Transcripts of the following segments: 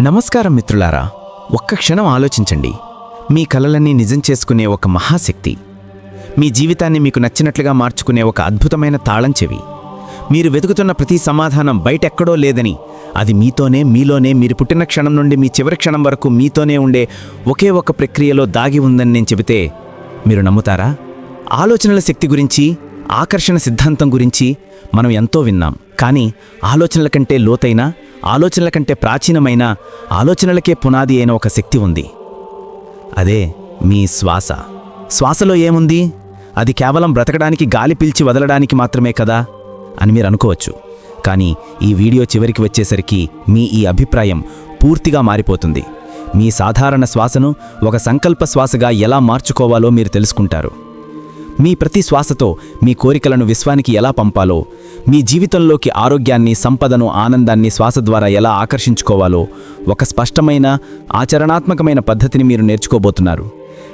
నమస్కారం మిత్రులారా ఒక్క క్షణం ఆలోచించండి. మీ కలలన్నీ నిజం చేసుకునే ఒక మహాశక్తి. మీ జీవితాన్ని మీకు నచ్చినట్లుగా మార్చుకునే ఒక అద్భుతమైన తాళం చెవి. మీరు వెతుకుతున్న ప్రతి సమాధానం బయటెక్కడో లేదని అది మీతోనే మీలోనే మీరు పుట్టిన క్షణం నుండి మీ చివరి క్షణం వరకు మీతోనే ఉండే ఒకే ఒక ప్రక్రియలో దాగి ఉందని నేను చెబితే మీరు నమ్ముతారా? ఆలోచనల శక్తి గురించి ఆకర్షణ సిద్ధాంతం గురించి మనం ఎంతో విన్నాం. కానీ ఆలోచనల కంటే లోతైన ఆలోచనల కంటే ప్రాచీనమైన ఆలోచనలకే పునాది అయిన ఒక శక్తి ఉంది. అదే మీ శ్వాస. శ్వాసలో ఏముంది? అది కేవలం బ్రతకడానికి గాలి పీల్చి వదలడానికి మాత్రమే కదా? అని మీరు అనుకోవచ్చు. కానీ ఈ వీడియో చివరికి వచ్చేసరికి మీ ఈ అభిప్రాయం పూర్తిగా మారిపోతుంది. మీ సాధారణ శ్వాసను ఒక సంకల్ప శ్వాసగా ఎలా మార్చుకోవాలో మీరు తెలుసుకుంటారు. మీ ప్రతి శ్వాసతో మీ కోరికలను విశ్వానికి ఎలా పంపాలో మీ జీవితంలోకి ఆరోగ్యాన్ని సంపదను ఆనందాన్ని శ్వాస ద్వారా ఎలా ఆకర్షించుకోవాలో ఒక స్పష్టమైన ఆచరణాత్మకమైన పద్ధతిని మీరు నేర్చుకోబోతున్నారు.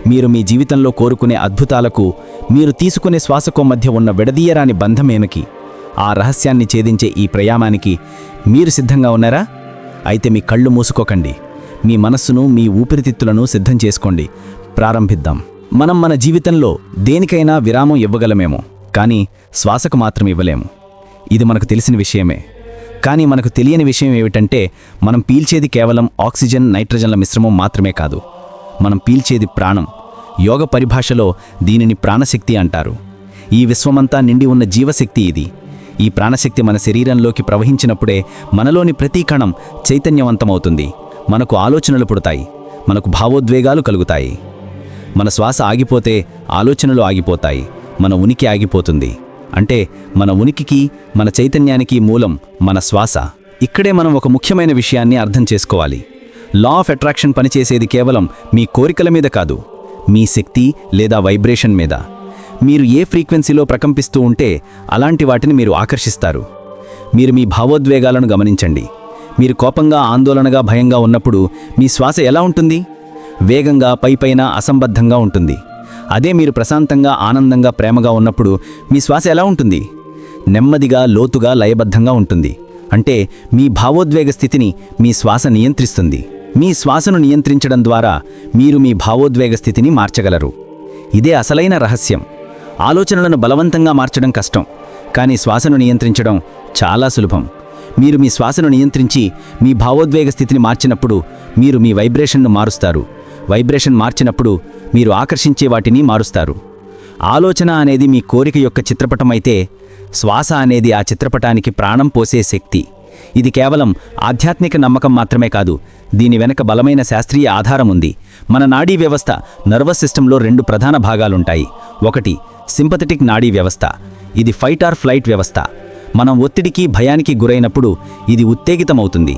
మీరు మీ జీవితంలో కోరుకునే అద్భుతాలకు మీరు తీసుకునే శ్వాసకో మధ్య ఉన్న విడదీయరాని బంధమేమికి ఆ రహస్యాన్ని ఛేదించే ఈ ప్రయాణానికి మీరు సిద్ధంగా ఉన్నారా? అయితే మీ కళ్ళు మూసుకోకండి. మీ మనస్సును మీ ఊపిరితిత్తులను సిద్ధం చేసుకోండి. ప్రారంభిద్దాం. మనం మన జీవితంలో దేనికైనా విరామం ఇవ్వగలమేమో కానీ శ్వాసకు మాత్రం ఇవ్వలేము. ఇది మనకు తెలిసిన విషయమే. కానీ మనకు తెలియని విషయం ఏమిటంటే మనం పీల్చేది కేవలం ఆక్సిజన్ నైట్రజన్ల మిశ్రమం మాత్రమే కాదు. మనం పీల్చేది ప్రాణం. యోగ పరిభాషలో దీనిని ప్రాణశక్తి అంటారు. ఈ విశ్వమంతా నిండి ఉన్న జీవశక్తి ఇది. ఈ ప్రాణశక్తి మన శరీరంలోకి ప్రవహించినప్పుడే మనలోని ప్రతి కణం చైతన్యవంతమవుతుంది. మనకు ఆలోచనలు పుడతాయి. మనకు భావోద్వేగాలు కలుగుతాయి. మన శ్వాస ఆగిపోతే ఆలోచనలు ఆగిపోతాయి మన ఉనికి ఆగిపోతుంది. అంటే మన ఉనికికి మన చైతన్యానికి మూలం మన శ్వాస. ఇక్కడే మనం ఒక ముఖ్యమైన విషయాన్ని అర్థం చేసుకోవాలి. లా ఆఫ్ అట్రాక్షన్ పనిచేసేది కేవలం మీ కోరికల మీద కాదు మీ శక్తి లేదా వైబ్రేషన్ మీద. మీరు ఏ ఫ్రీక్వెన్సీలో ప్రకంపిస్తూ ఉంటే అలాంటి వాటిని మీరు ఆకర్షిస్తారు. మీరు మీ భావోద్వేగాలను గమనించండి. మీరు కోపంగా ఆందోళనగా భయంగా ఉన్నప్పుడు మీ శ్వాస ఎలా ఉంటుంది? వేగంగా పైపైన అసంబద్ధంగా ఉంటుంది. అదే మీరు ప్రశాంతంగా ఆనందంగా ప్రేమగా ఉన్నప్పుడు మీ శ్వాస ఎలా ఉంటుంది? నెమ్మదిగా లోతుగా లయబద్ధంగా ఉంటుంది. అంటే మీ భావోద్వేగ స్థితిని మీ శ్వాస నియంత్రిస్తుంది. మీ శ్వాసను నియంత్రించడం ద్వారా మీరు మీ భావోద్వేగ స్థితిని మార్చగలరు. ఇదే అసలైన రహస్యం. ఆలోచనలను బలవంతంగా మార్చడం కష్టం. కానీ శ్వాసను నియంత్రించడం చాలా సులభం. మీరు మీ శ్వాసను నియంత్రించి మీ భావోద్వేగ స్థితిని మార్చినప్పుడు మీరు మీ వైబ్రేషన్ను మారుస్తారు. వైబ్రేషన్ మార్చినప్పుడు మీరు ఆకర్షించే వాటిని మారుస్తారు. ఆలోచన అనేది మీ కోరిక యొక్క చిత్రపటం అయితే శ్వాస అనేది ఆ చిత్రపటానికి ప్రాణం పోసే శక్తి. ఇది కేవలం ఆధ్యాత్మిక నమ్మకం మాత్రమే కాదు దీని వెనక బలమైన శాస్త్రీయ ఆధారం ఉంది. మన నాడీ వ్యవస్థ నర్వస్ సిస్టంలో రెండు ప్రధాన భాగాలుంటాయి. ఒకటి సింపథెటిక్ నాడీ వ్యవస్థ. ఇది ఫైట్ ఆర్ ఫ్లైట్ వ్యవస్థ. మనం ఒత్తిడికి భయానికి గురైనప్పుడు ఇది ఉత్తేజితమవుతుంది.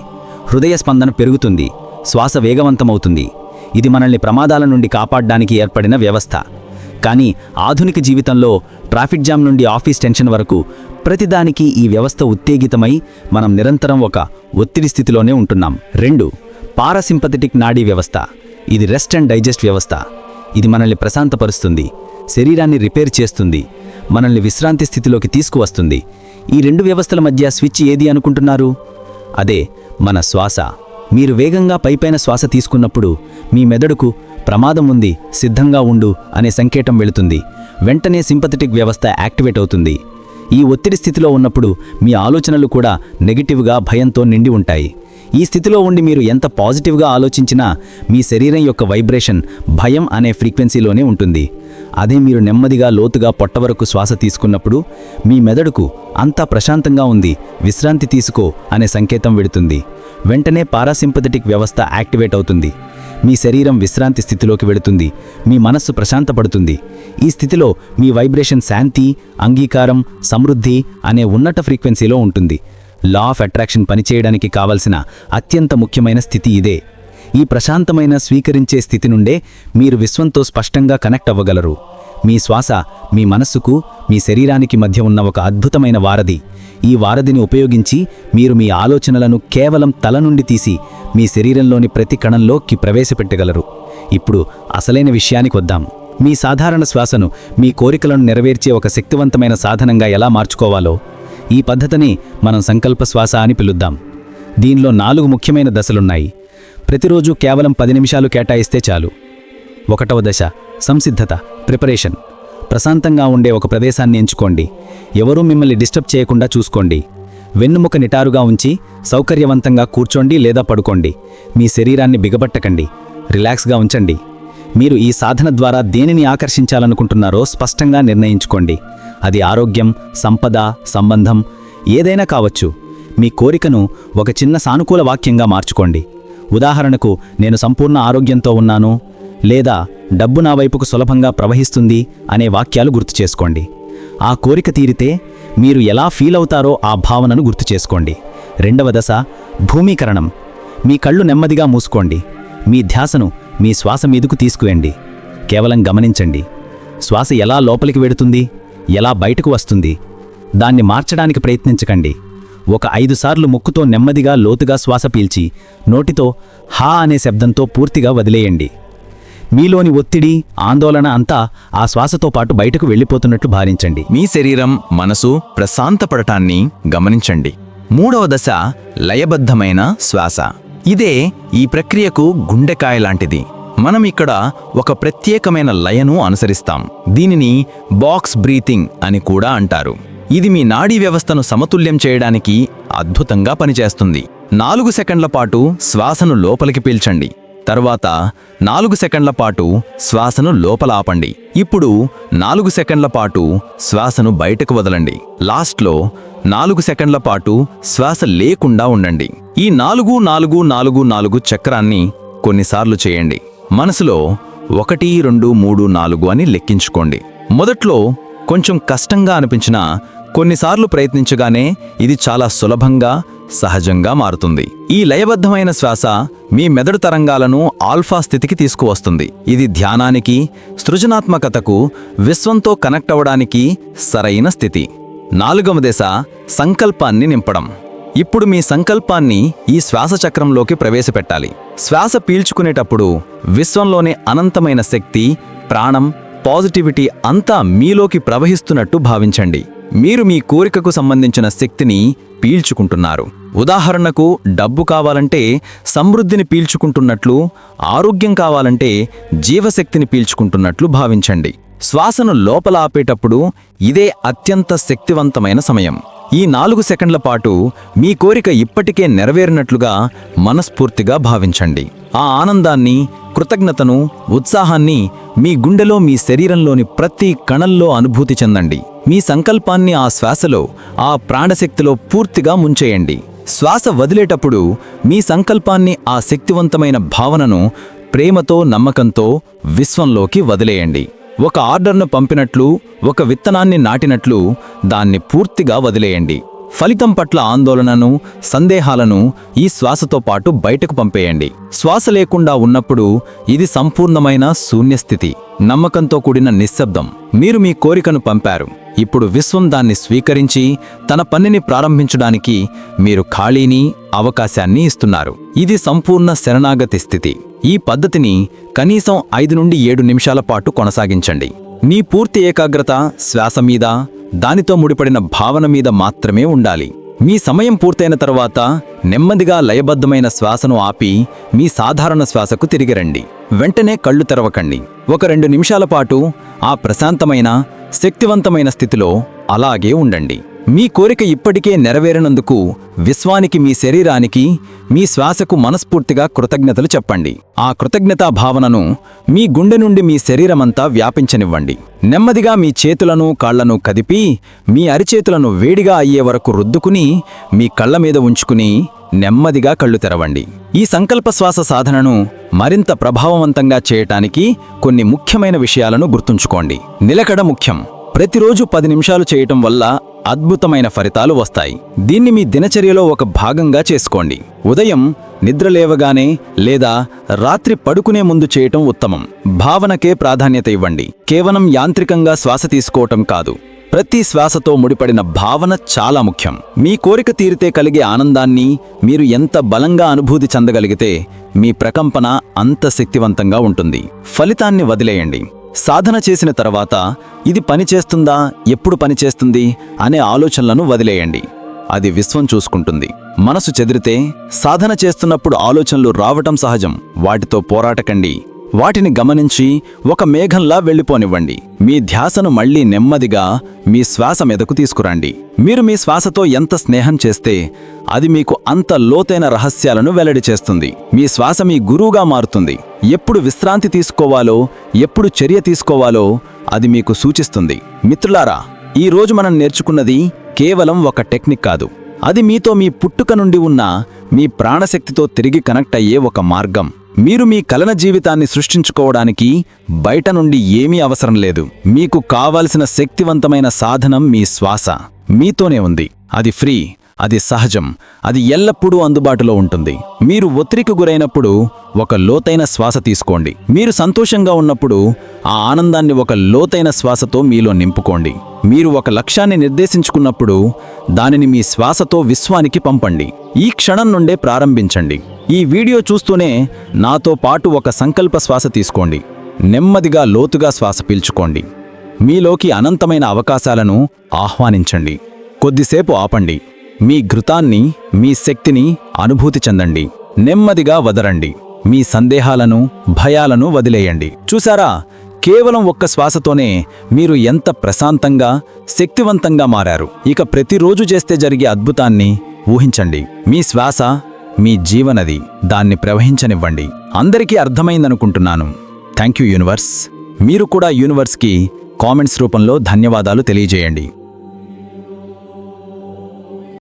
హృదయ స్పందన పెరుగుతుంది. శ్వాస వేగవంతమవుతుంది. ఇది మనల్ని ప్రమాదాల నుండి కాపాడడానికి ఏర్పడిన వ్యవస్థ. కానీ ఆధునిక జీవితంలో ట్రాఫిక్ జామ్ నుండి ఆఫీస్ టెన్షన్ వరకు ప్రతిదానికి ఈ వ్యవస్థ ఉత్తేజితమై మనం నిరంతరం ఒక ఒత్తిడి స్థితిలోనే ఉంటున్నాం. రెండు పారాసింపథెటిక్ నాడీ వ్యవస్థ. ఇది రెస్ట్ అండ్ డైజెస్ట్ వ్యవస్థ. ఇది మనల్ని ప్రశాంతపరుస్తుంది. శరీరాన్ని రిపేర్ చేస్తుంది. మనల్ని విశ్రాంతి స్థితిలోకి తీసుకువస్తుంది. ఈ రెండు వ్యవస్థల మధ్య స్విచ్ ఏది అనుకుంటున్నారు? అదే మన శ్వాస. మీరు వేగంగా పైపైన శ్వాస తీసుకున్నప్పుడు మీ మెదడుకు ప్రమాదం ఉంది సిద్ధంగా ఉండు అనే సంకేతం వెళుతుంది. వెంటనే సింపథెటిక్ వ్యవస్థ యాక్టివేట్ అవుతుంది. ఈ ఒత్తిడి స్థితిలో ఉన్నప్పుడు మీ ఆలోచనలు కూడా నెగిటివ్గా భయంతో నిండి ఉంటాయి. ఈ స్థితిలో ఉండి మీరు ఎంత పాజిటివ్గా ఆలోచించినా మీ శరీరం యొక్క వైబ్రేషన్ భయం అనే ఫ్రీక్వెన్సీలోనే ఉంటుంది. అదే మీరు నెమ్మదిగా లోతుగా పొట్ట వరకు శ్వాస తీసుకున్నప్పుడు మీ మెదడుకు అంతా ప్రశాంతంగా ఉంది విశ్రాంతి తీసుకో అనే సంకేతం వెడుతుంది వెంటనే పారాసింపథెటిక్ వ్యవస్థ యాక్టివేట్ అవుతుంది. మీ శరీరం విశ్రాంతి స్థితిలోకి వెళుతుంది మీ మనస్సు ప్రశాంతపడుతుంది. ఈ స్థితిలో మీ వైబ్రేషన్ శాంతి అంగీకారం సమృద్ధి అనే ఉన్నత ఫ్రీక్వెన్సీలో ఉంటుంది. లా ఆఫ్ అట్రాక్షన్ పనిచేయడానికి కావలసిన అత్యంత ముఖ్యమైన స్థితి ఇదే. ఈ ప్రశాంతమైన స్వీకరించే స్థితి నుండే మీరు విశ్వంతో స్పష్టంగా కనెక్ట్ అవ్వగలరు. మీ శ్వాస మీ మనస్సుకు మీ శరీరానికి మధ్య ఉన్న ఒక అద్భుతమైన వారధి. ఈ వారధిని ఉపయోగించి మీరు మీ ఆలోచనలను కేవలం తల నుండి తీసి మీ శరీరంలోని ప్రతి కణంలోకి ప్రవేశపెట్టగలరు. ఇప్పుడు అసలైన విషయానికి వద్దాం. మీ సాధారణ శ్వాసను మీ కోరికలను నెరవేర్చే ఒక శక్తివంతమైన సాధనంగా ఎలా మార్చుకోవాలో? ఈ పద్ధతిని మనం సంకల్ప శ్వాస అని పిలుద్దాం. దీనిలో నాలుగు ముఖ్యమైన దశలున్నాయి. ప్రతిరోజు కేవలం పది నిమిషాలు కేటాయిస్తే చాలు. ఒకటవ దశ సంసిద్ధత ప్రిపరేషన్. ప్రశాంతంగా ఉండే ఒక ప్రదేశాన్ని ఎంచుకోండి. ఎవరూ మిమ్మల్ని డిస్టర్బ్ చేయకుండా చూసుకోండి. వెన్నుముక నిటారుగా ఉంచి సౌకర్యవంతంగా కూర్చోండి లేదా పడుకోండి. మీ శరీరాన్ని బిగబట్టకండి. రిలాక్స్గా ఉంచండి. మీరు ఈ సాధన ద్వారా దేనిని ఆకర్షించాలనుకుంటున్నారో స్పష్టంగా నిర్ణయించుకోండి. అది ఆరోగ్యం సంపద సంబంధం ఏదైనా కావచ్చు. మీ కోరికను ఒక చిన్న సానుకూల వాక్యంగా మార్చుకోండి. ఉదాహరణకు నేను సంపూర్ణ ఆరోగ్యంతో ఉన్నాను లేదా డబ్బు నా వైపుకు సులభంగా ప్రవహిస్తుంది అనే వాక్యాలు గుర్తు చేసుకోండి. ఆ కోరిక తీరితే మీరు ఎలా ఫీల్ అవుతారో ఆ భావనను గుర్తు చేసుకోండి. రెండవ దశ భూమీకరణం. మీ కళ్ళు నెమ్మదిగా మూసుకోండి. మీ ధ్యాసను మీ శ్వాస మీదకు తీసుకురండి కేవలం గమనించండి. శ్వాస ఎలా లోపలికి వెడుతుంది? ఎలా బయటకు వస్తుంది? దాన్ని మార్చడానికి ప్రయత్నించకండి. ఒక ఐదుసార్లు ముక్కుతో నెమ్మదిగా లోతుగా శ్వాస పీల్చి నోటితో హా అనే శబ్దంతో పూర్తిగా వదిలేయండి. మీలోని ఒత్తిడి ఆందోళన అంతా ఆ శ్వాసతో పాటు బయటకు వెళ్ళిపోతున్నట్లు భావించండి. మీ శరీరం మనసు ప్రశాంతపడటాన్ని గమనించండి. మూడవ దశ లయబద్ధమైన శ్వాస. ఇదే ఈ ప్రక్రియకు గుండెకాయ లాంటిది మనం ఇక్కడ ఒక ప్రత్యేకమైన లయను అనుసరిస్తాం. దీనిని బాక్స్ బ్రీతింగ్ అని కూడా అంటారు. ఇది మీ నాడీ వ్యవస్థను సమతుల్యం చేయడానికి అద్భుతంగా పనిచేస్తుంది. నాలుగు సెకండ్ల పాటు శ్వాసను లోపలికి పీల్చండి. తర్వాత నాలుగు సెకండ్ల పాటు శ్వాసను లోపల ఆపండి. ఇప్పుడు నాలుగు సెకండ్ల పాటు శ్వాసను బయటకు వదలండి. లాస్ట్లో నాలుగు సెకండ్ల పాటు శ్వాస లేకుండా ఉండండి. ఈ నాలుగు నాలుగు నాలుగు నాలుగు చక్రాన్ని కొన్నిసార్లు చేయండి. మనసులో ఒకటి రెండు మూడు నాలుగు అని లెక్కించుకోండి. మొదట్లో కొంచెం కష్టంగా అనిపించినా కొన్నిసార్లు ప్రయత్నించగానే ఇది చాలా సులభంగా సహజంగా మారుతుంది. ఈ లయబద్ధమైన శ్వాస మీ మెదడు తరంగాలను ఆల్ఫా స్థితికి తీసుకువస్తుంది. ఇది ధ్యానానికి సృజనాత్మకతకు విశ్వంతో కనెక్ట్ అవ్వడానికి సరైన స్థితి. నాలుగవ దశ సంకల్పాన్ని నింపడం. ఇప్పుడు మీ సంకల్పాన్ని ఈ శ్వాస చక్రంలోకి ప్రవేశపెట్టాలి. శ్వాస పీల్చుకునేటప్పుడు విశ్వంలోనే అనంతమైన శక్తి ప్రాణం పాజిటివిటీ అంతా మీలోకి ప్రవహిస్తున్నట్టు భావించండి. మీరు మీ కోరికకు సంబంధించిన శక్తిని పీల్చుకుంటున్నారు. ఉదాహరణకు డబ్బు కావాలంటే సమృద్ధిని పీల్చుకుంటున్నట్లు ఆరోగ్యం కావాలంటే జీవశక్తిని పీల్చుకుంటున్నట్లు భావించండి. శ్వాసను లోపల ఆపేటప్పుడు ఇదే అత్యంత శక్తివంతమైన సమయం. ఈ నాలుగు సెకండ్ల పాటు మీ కోరిక ఇప్పటికే నెరవేరినట్లుగా మనస్ఫూర్తిగా భావించండి. ఆ ఆనందాన్ని కృతజ్ఞతను ఉత్సాహాన్ని మీ గుండెలో మీ శరీరంలోని ప్రతి కణంలో అనుభూతి చెందండి. మీ సంకల్పాన్ని ఆ శ్వాసలో ఆ ప్రాణశక్తిలో పూర్తిగా ముంచేయండి. శ్వాస వదిలేటప్పుడు మీ సంకల్పాన్ని ఆ శక్తివంతమైన భావనను ప్రేమతో నమ్మకంతో విశ్వంలోకి వదిలేయండి. ఒక ఆర్డర్ను పంపినట్లు ఒక విత్తనాన్ని నాటినట్లు దాన్ని పూర్తిగా వదిలేయండి. ఫలితం పట్ల ఆందోళనను సందేహాలను ఈ శ్వాసతో పాటు బయటకు పంపేయండి. శ్వాస లేకుండా ఉన్నప్పుడు ఇది సంపూర్ణమైన శూన్యస్థితి. నమ్మకంతో కూడిన నిశ్శబ్దం. మీరు మీ కోరికను పంపారు. ఇప్పుడు విశ్వం దాన్ని స్వీకరించి తన పనిని ప్రారంభించడానికి మీరు ఖాళీని అవకాశాన్ని ఇస్తున్నారు. ఇది సంపూర్ణ శరణాగతి స్థితి. ఈ పద్ధతిని కనీసం ఐదు నుండి ఏడు నిమిషాల పాటు కొనసాగించండి. నీ పూర్తి ఏకాగ్రత శ్వాస మీద దానితో ముడిపడిన భావన మీద మాత్రమే ఉండాలి. మీ సమయం పూర్తయిన తర్వాత నెమ్మదిగా లయబద్ధమైన శ్వాసను ఆపి మీ సాధారణ శ్వాసకు తిరిగిరండి వెంటనే కళ్ళు తెరవకండి. ఒక రెండు నిమిషాల పాటు ఆ ప్రశాంతమైన శక్తివంతమైన స్థితిలో అలాగే ఉండండి. మీ కోరిక ఇప్పటికే నెరవేరినందుకు విశ్వానికి మీ శరీరానికి మీ శ్వాసకు మనస్ఫూర్తిగా కృతజ్ఞతలు చెప్పండి. ఆ కృతజ్ఞతా భావనను మీ గుండె నుండి మీ శరీరమంతా వ్యాపించనివ్వండి. నెమ్మదిగా మీ చేతులను కాళ్ళను కదిపి మీ అరిచేతులను వేడిగా అయ్యే వరకు రుద్దుకుని మీ కళ్ళ మీద ఉంచుకుని నెమ్మదిగా కళ్ళు తెరవండి. ఈ సంకల్ప శ్వాస సాధనను మరింత ప్రభావవంతంగా చేయటానికి కొన్ని ముఖ్యమైన విషయాలను గుర్తుంచుకోండి. నిలకడ ముఖ్యం. ప్రతిరోజు పది నిమిషాలు చేయటం వల్ల అద్భుతమైన ఫలితాలు వస్తాయి. దీన్ని మీ దినచర్యలో ఒక భాగంగా చేసుకోండి. ఉదయం నిద్ర లేవగానే లేదా రాత్రి పడుకునే ముందు చేయటం ఉత్తమం. భావనకే ప్రాధాన్యత ఇవ్వండి. కేవలం యాంత్రికంగా శ్వాస తీసుకోవటం కాదు. ప్రతి శ్వాసతో ముడిపడిన భావన చాలా ముఖ్యం. మీ కోరిక తీరితే కలిగే ఆనందాన్ని మీరు ఎంత బలంగా అనుభూతి చెందగలిగితే మీ ప్రకంపన అంత శక్తివంతంగా ఉంటుంది. ఫలితాన్ని వదిలేయండి. సాధన చేసిన తర్వాత ఇది పనిచేస్తుందా ఎప్పుడు పనిచేస్తుంది అనే ఆలోచనలను వదిలేయండి. అది విశ్వం చూసుకుంటుంది. మనసు చెదిరితే సాధన చేస్తున్నప్పుడు ఆలోచనలు రావటం సహజం. వాటితో పోరాటకండి. వాటిని గమనించి ఒక మేఘంలా వెళ్ళిపోనివ్వండి. మీ ధ్యాసను మళ్ళీ నెమ్మదిగా మీ శ్వాస మీదకు తీసుకురండి. మీరు మీ శ్వాసతో ఎంత స్నేహం చేస్తే అది మీకు అంత లోతైన రహస్యాలను వెల్లడి చేస్తుంది. మీ శ్వాస మీ గురువుగా మారుతుంది. ఎప్పుడు విశ్రాంతి తీసుకోవాలో ఎప్పుడు చర్య తీసుకోవాలో అది మీకు సూచిస్తుంది. మిత్రులారా ఈ రోజు మనం నేర్చుకున్నది కేవలం ఒక టెక్నిక్ కాదు. అది మీతో మీ పుట్టుక నుండి ఉన్న మీ ప్రాణశక్తితో తిరిగి కనెక్ట్ అయ్యే ఒక మార్గం. మీరు మీ కలన జీవితాన్ని సృష్టించుకోవడానికి బయట నుండి ఏమీ అవసరం లేదు. మీకు కావలసిన శక్తివంతమైన సాధనం మీ శ్వాస. మీతోనే ఉంది. అది ఫ్రీ. అది సహజం. అది ఎల్లప్పుడూ అందుబాటులో ఉంటుంది. మీరు ఒత్తిడికి గురైనప్పుడు ఒక లోతైన శ్వాస తీసుకోండి. మీరు సంతోషంగా ఉన్నప్పుడు ఆ ఆనందాన్ని ఒక లోతైన శ్వాసతో మీలో నింపుకోండి. మీరు ఒక లక్ష్యాన్ని నిర్దేశించుకున్నప్పుడు దానిని మీ శ్వాసతో విశ్వానికి పంపండి. ఈ క్షణం నుండే ప్రారంభించండి. ఈ వీడియో చూస్తూనే నాతో పాటు ఒక సంకల్ప శ్వాస తీసుకోండి. నెమ్మదిగా లోతుగా శ్వాస పీల్చుకోండి. మీలోకి అనంతమైన అవకాశాలను ఆహ్వానించండి. కొద్దిసేపు ఆపండి. మీ ఘృతాన్ని మీ శక్తిని అనుభూతి చెందండి. నెమ్మదిగా వదరండి. మీ సందేహాలను భయాలను వదిలేయండి. చూసారా కేవలం ఒక్క శ్వాసతోనే మీరు ఎంత ప్రశాంతంగా శక్తివంతంగా మారారు. ఇక ప్రతిరోజు చేస్తే జరిగే అద్భుతాన్ని ఊహించండి. మీ శ్వాస మీ జీవనది. దాన్ని ప్రవహించనివ్వండి. అందరికీ అర్థమైందనుకుంటున్నాను. Thank you universe. మీరు కూడా యూనివర్స్కి కామెంట్స్ రూపంలో ధన్యవాదాలు తెలియజేయండి.